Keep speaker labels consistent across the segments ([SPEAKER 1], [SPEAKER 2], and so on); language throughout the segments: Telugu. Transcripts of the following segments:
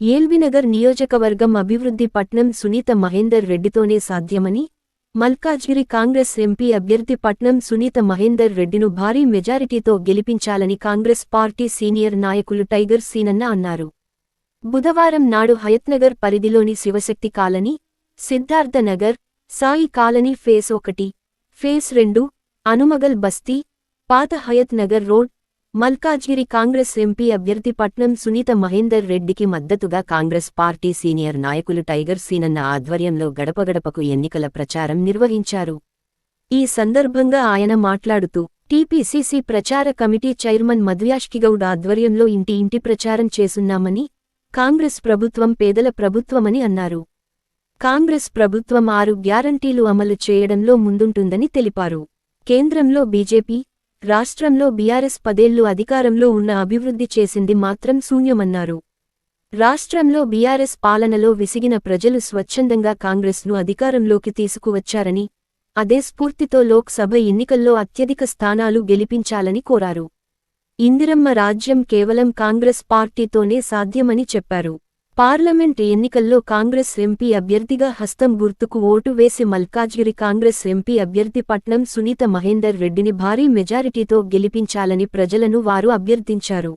[SPEAKER 1] ఏల్బినగర్ నియోజకవర్గం అభివృద్ధి పట్నం సునీత మహేందర్ రెడ్డితోనే సాధ్యమని మల్కాజ్గిరి కాంగ్రెస్ ఎంపీ అభ్యర్థి పట్నం సునీత మహేందర్ రెడ్డిను భారీ మెజారిటీతో గెలిపించాలని కాంగ్రెస్ పార్టీ సీనియర్ నాయకులు టైగర్ సీనన్న అన్నారు. బుధవారం నాడు హయత్నగర్ పరిధిలోని Shivashakti colony Siddharthnagar Sai colony phase ఒకటి ఫేస్ రెండు అనుమగల్ బస్తీ పాత Hayath Nagar road Malkajgiri Congress MP అభ్యర్థి పట్నం సునీత మహేందర్ రెడ్డికి మద్దతుగా కాంగ్రెస్ పార్టీ సీనియర్ నాయకులు టైగర్ సీనన్న ఆధ్వర్యంలో గడపగడపకు ఎన్నికల ప్రచారం నిర్వహించారు. ఈ సందర్భంగా ఆయన మాట్లాడుతూ టీపీసీసీ ప్రచార కమిటీ చైర్మన్ మధుయాష్కిగౌడ్ ఆధ్వర్యంలో ఇంటి ఇంటి ప్రచారం చేసున్నామని కాంగ్రెస్ ప్రభుత్వం పేదల ప్రభుత్వమని అన్నారు. కాంగ్రెస్ ప్రభుత్వం ఆరు గ్యారంటీలు అమలు చేయడంలో ముందుంటుందని తెలిపారు. కేంద్రంలో బీజేపీ రాష్ట్రంలో బీఆర్ఎస్ పదేళ్ళు అధికారంలో ఉన్న అభివృద్ధి చేసింది మాత్రం శూన్యమన్నారు. రాష్ట్రంలో బీఆర్ఎస్ పాలనలో విసిగిన ప్రజలు స్వచ్ఛందంగా కాంగ్రెస్ను అధికారంలోకి తీసుకువచ్చారని అదే స్ఫూర్తితో లోక్సభ ఎన్నికల్లో అత్యధిక స్థానాలు గెలిపించాలని కోరారు. ఇందిరమ్మ రాజ్యం కేవలం కాంగ్రెస్ పార్టీతోనే సాధ్యమని చెప్పారు. పార్లమెంట్ ఎన్నికల్లో కాంగ్రెస్ ఎంపీ అభ్యర్థిగా హస్తం గుర్తుకు ఓటు వేసి మల్కాజ్గిరి కాంగ్రెస్ ఎంపీ అభ్యర్థి పట్నం సునీత మహేందర్ రెడ్డిని భారీ మెజారిటీతో గెలిపించాలని ప్రజలను వారు అభ్యర్థించారు.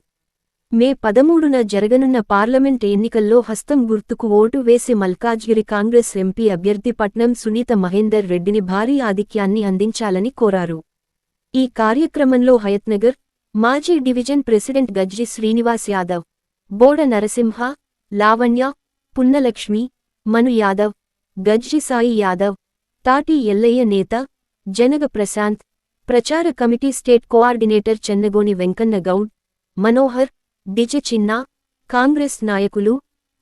[SPEAKER 1] మే పదమూడున జరగనున్న పార్లమెంట్ ఎన్నికల్లో హస్తం గుర్తుకు ఓటు వేసి మల్కాజ్గిరి కాంగ్రెస్ ఎంపీ అభ్యర్థి పట్నం సునీత మహేందర్ రెడ్డిని భారీ ఆధిక్యాన్ని అందించాలని కోరారు. ఈ కార్యక్రమంలో హయత్నగర్ మాజీ డివిజన్ ప్రెసిడెంట్ గజ్జి శ్రీనివాస్ యాదవ్ బోడ నరసింహ లావణ్య పున్నలక్ష్మి మను యాదవ్ గజ్జిసాయి యాదవ్ తాటి ఎల్లయ్య నేత జనగ ప్రశాంత్ ప్రచార committee state coordinator Chennagoni Venkanna Goud Manohar డిజ Chinna Congress నాయకులు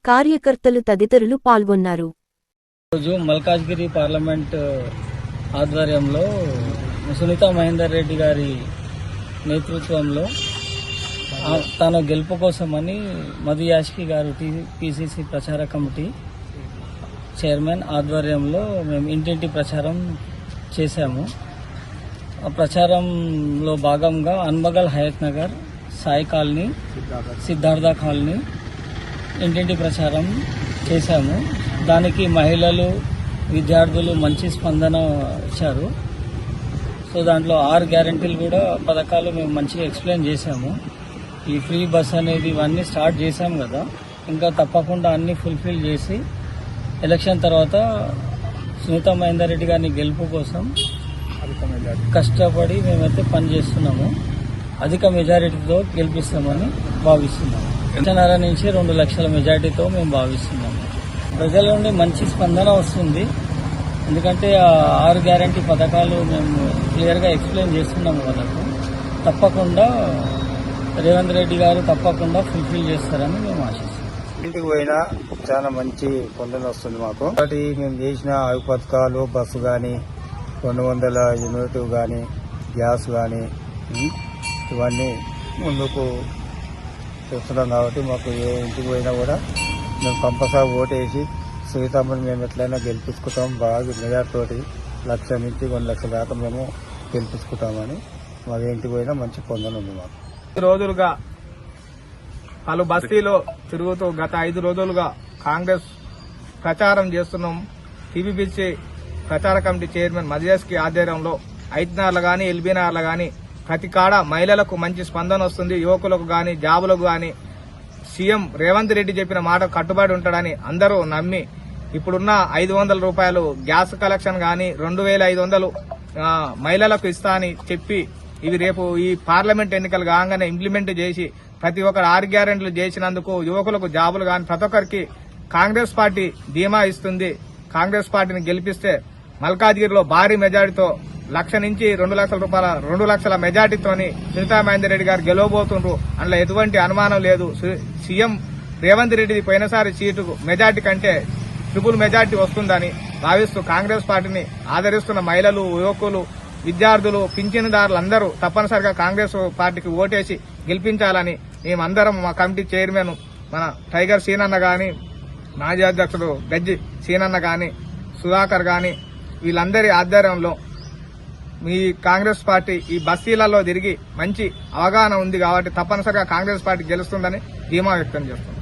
[SPEAKER 1] కార్యకర్తలు తదితరులు పాల్గొన్నారు.
[SPEAKER 2] రోజు మల్కాజ్గిరి పార్లమెంట్ ఆధ్వర్యంలో సునీత మహేందర్ రెడ్డి గారి నేతృత్వంలో తన గెలుపు కోసమని మధు యాష్కి గారు పిసిసి ప్రచార కమిటీ చైర్మన్ ఆధ్వర్యంలో మేము ఇంటింటి ప్రచారం చేశాము. ఆ ప్రచారంలో భాగంగా అన్బగల్ హయత్ నగర్ సాయి కాలనీ సిద్ధార్థ కాలనీ ఇంటింటి ప్రచారం చేశాము. దానికి మహిళలు విద్యార్థులు మంచి స్పందన ఇచ్చారు. సో దాంట్లో ఆరు గ్యారంటీలు కూడా పథకాలు మేము మంచిగా ఎక్స్ప్లెయిన్ చేశాము. ఈ ఫ్రీ బస్ అనేది ఇవన్నీ స్టార్ట్ చేశాం కదా. ఇంకా తప్పకుండా అన్ని ఫుల్ఫిల్ చేసి ఎలక్షన్ తర్వాత సునీత మహేందర్ రెడ్డి గారిని గెలుపు కోసం కష్టపడి మేమైతే పని చేస్తున్నాము. అధిక మెజారిటీతో గెలిపిస్తామని భావిస్తున్నాము. లక్షన్నర నుంచి రెండు లక్షల మెజారిటీతో మేము భావిస్తున్నాము. ప్రజల నుండి మంచి స్పందన వస్తుంది. ఎందుకంటే ఆ ఆరు గ్యారంటీ పథకాలు మేము క్లియర్గా ఎక్స్ప్లెయిన్ చేస్తున్నాము వాళ్ళకు. తప్పకుండా రేవంత్ రెడ్డి గారు తప్పకుండా ఫుల్ఫిల్ చేస్తారని మేము ఆశిస్తున్నాం.
[SPEAKER 3] ఇంటికి పోయినా చాలా మంచి పొందని వస్తుంది మాకు. ఒకటి మేము చేసిన అవి పథకాలు బస్సు కానీ రెండు వందల యూనిట్ కానీ గ్యాస్ కానీ ఇవన్నీ ముందుకు చూస్తున్నాం కాబట్టి మాకు ఏ ఇంటికి పోయినా కూడా మేము కంపల్సరీ ఓటేసి సీతమ్మని మేము ఎట్లయినా గెలిపించుకుంటాం. బాగా మెజార్టీ లక్ష నుంచి కొన్ని లక్షల దాకా మేము గెలిపించుకుంటామని. మాకు ఇంటికి పోయినా మంచి పొందనుంది మాకు.
[SPEAKER 4] రోజులుగా పలు బస్తీలో తిరుగుతూ గత ఐదు రోజులుగా కాంగ్రెస్ ప్రచారం చేస్తున్నాం. టీబీపీసీ ప్రచార కమిటీ చైర్మన్ మదియాస్కి ఆధ్వర్యంలో ఐదునార్లు కానీ ఎల్బీనార్లు కానీ ప్రతి కాడ మహిళలకు మంచి స్పందన వస్తుంది. యువకులకు కానీ జాబులకు కానీ సీఎం రేవంత్ రెడ్డి చెప్పిన మాట కట్టుబడి ఉంటాడని అందరూ నమ్మి ఇప్పుడున్న ఐదు వందల రూపాయలు గ్యాస్ కలెక్షన్ కానీ రెండు వేల ఐదు వందలు మహిళలకు ఇస్తా అని చెప్పి ఇవి రేపు ఈ పార్లమెంట్ ఎన్నికలు కాగానే ఇంప్లిమెంట్ చేసి ప్రతి ఒక్కరు ఆరు గ్యారెంట్లు చేసినందుకు యువకులకు జాబులు కానీ ప్రతి ఒక్కరికి కాంగ్రెస్ పార్టీ ధీమా ఇస్తుంది. కాంగ్రెస్ పార్టీని గెలిపిస్తే మల్కాజ్గిరిలో భారీ మెజార్టీతో లక్ష నుంచి రెండు లక్షల రూపాయల రెండు లక్షల మెజార్టీతోని సునీతా మహేందర్ రెడ్డి గారు గెలవబోతుండ్రు అందులో ఎటువంటి అనుమానం లేదు. సీఎం రేవంత్ రెడ్డి పోయినసారి సీటుకు మెజార్టీ కంటే ట్రిపుల్ మెజార్టీ వస్తుందని భావిస్తూ కాంగ్రెస్ పార్టీని ఆదరిస్తున్న మహిళలు యువకులు విద్యార్థులు పింఛనుదారులు అందరూ తప్పనిసరిగా కాంగ్రెస్ పార్టీకి ఓటేసి గెలిపించాలని మేమందరం మా కమిటీ చైర్మన్ మన టైగర్ సీనన్న గాని మాజీ అధ్యక్షుడు గజ్జి సీనన్న గాని సుధాకర్ గాని వీళ్ళందరి ఆధ్వర్యంలో మీ కాంగ్రెస్ పార్టీ ఈ బస్తీలలో తిరిగి మంచి అవగాహన ఉంది కాబట్టి తప్పనిసరిగా కాంగ్రెస్ పార్టీ గెలుస్తుందని ధీమా వ్యక్తం చేస్తుంది